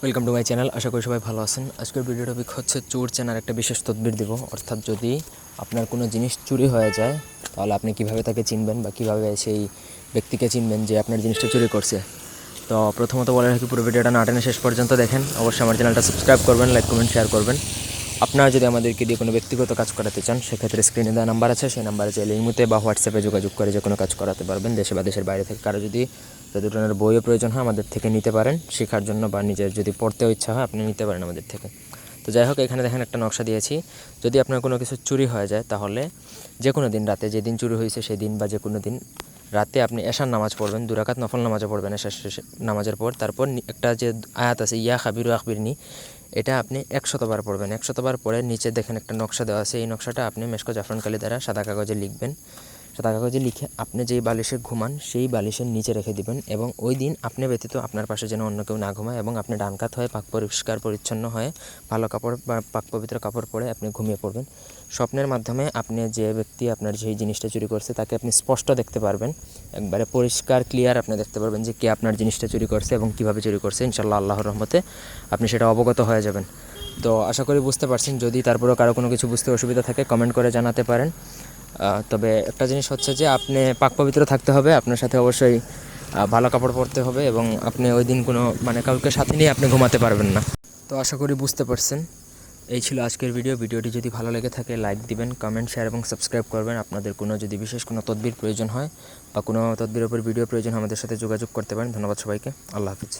Welcome to my channel আশা করি সবাই ভালো আছেন। আজকের ভিডিও টপিক হচ্ছে চোর চেনার একটা বিশেষ তদবির দিব। অর্থাৎ যদি আপনার কোনো জিনিস চুরি হয়ে যায়, তাহলে আপনি কীভাবে তাকে চিনবেন বা কীভাবে সেই ব্যক্তিকে চিনবেন যে আপনার জিনিসটা চুরি করছে? তো প্রথমত বলে রাখি, পুরো ভিডিওটা না টেনে শেষ পর্যন্ত দেখেন। অবশ্যই আমার চ্যানেলটা সাবস্ক্রাইব করবেন লাইক কমেন্ট শেয়ার করবেন। আপনারা যদি আমাদেরকে দিয়ে কোনো ব্যক্তিগত কাজ করাতে চান, সেক্ষেত্রে স্ক্রিনে দেওয়া নাম্বার আছে, সেই নাম্বারে চাইলে এই মুহূর্তে বা হোয়াটসঅ্যাপে যোগাযোগ করে যে কোনো কাজ করাতে পারবেন দেশে বা দেশের বাইরে থেকে। কারও যদি ধরনের বইও প্রয়োজন হয় আমাদের থেকে নিতে পারেন, শেখার জন্য বা নিজের যদি পড়তেও ইচ্ছা হয় আপনি নিতে পারেন আমাদের থেকে। তো যাই হোক, এখানে দেখেন একটা নকশা দিয়েছি। যদি আপনার কোনো কিছু চুরি হয়ে যায়, তাহলে যে কোনো দিন, রাতে যেদিন চুরি হয়েছে সেই দিন বা যে কোনো দিন রাতে আপনি এশার নামাজ পড়বেন দুরাকাত নফল নামাজও পড়বেন এশার শেষে নামাজের পর। তারপর একটা যে আয়াত আছে, ইয়া খাবিরু আখবিরনি, এটা আপনি একশতবার পড়বেন। একশতবার পরে নিচে দেখেন একটা নকশা দেওয়া আছে। এই নকশাটা আপনি মেশকো জাফরান কালি দ্বারা সাদা কাগজে লিখবেন। সাদা কাগজে লিখে আপনি যেই বালিশে ঘুমান, সেই বালিশের নিচে রেখে দিবেন এবং ওই দিন আপনি ব্যতীত আপনার পাশে যেন অন্য কেউ না ঘুমায় এবং আপনি ডান কাত হয়ে পাক পরিষ্কার পরিচ্ছন্ন হয়ে ভালো কাপড় বা পাক পবিত্র কাপড় পরে আপনি ঘুমিয়ে পড়বেন। স্বপ্নের মাধ্যমে আপনি যে ব্যক্তি আপনার যেই জিনিসটা চুরি করছে তাকে আপনি স্পষ্ট দেখতে পারবেন। একবারে পরিষ্কার ক্লিয়ার আপনি দেখতে পারবেন যে কে আপনার জিনিসটা চুরি করছে এবং কীভাবে চুরি করছে। ইনশাল্লাহ আল্লাহর রহমতে আপনি সেটা অবগত হয়ে যাবেন। তো আশা করি বুঝতে পারছেন, যদি তারপরেও কারও কোনো কিছু বুঝতে অসুবিধা থাকে কমেন্ট করে জানাতে পারেন। তবে একটা জিনিস হচ্ছে যে আপনি পাক পবিত্র থাকতে হবে, আপনার সাথে অবশ্যই ভালো কাপড় পরতে হবে এবং আপনি ওই দিন কোনো মানে কাউকে সাথে নিয়ে আপনি ঘুমাতে পারবেন না। তো আশা করি বুঝতে পারছেন। এই ছিল আজকের ভিডিও ভিডিওটি যদি ভালো লেগে থাকে লাইক দিবেন কমেন্ট শেয়ার এবং সাবস্ক্রাইব করবেন। আপনাদের কোনো যদি বিশেষ কোনো তদবির প্রয়োজন হয় বা কোনো তদবির ওপর ভিডিও প্রয়োজন আমাদের সাথে যোগাযোগ করতে পারেন। ধন্যবাদ সবাইকে। আল্লাহ হাফিজ।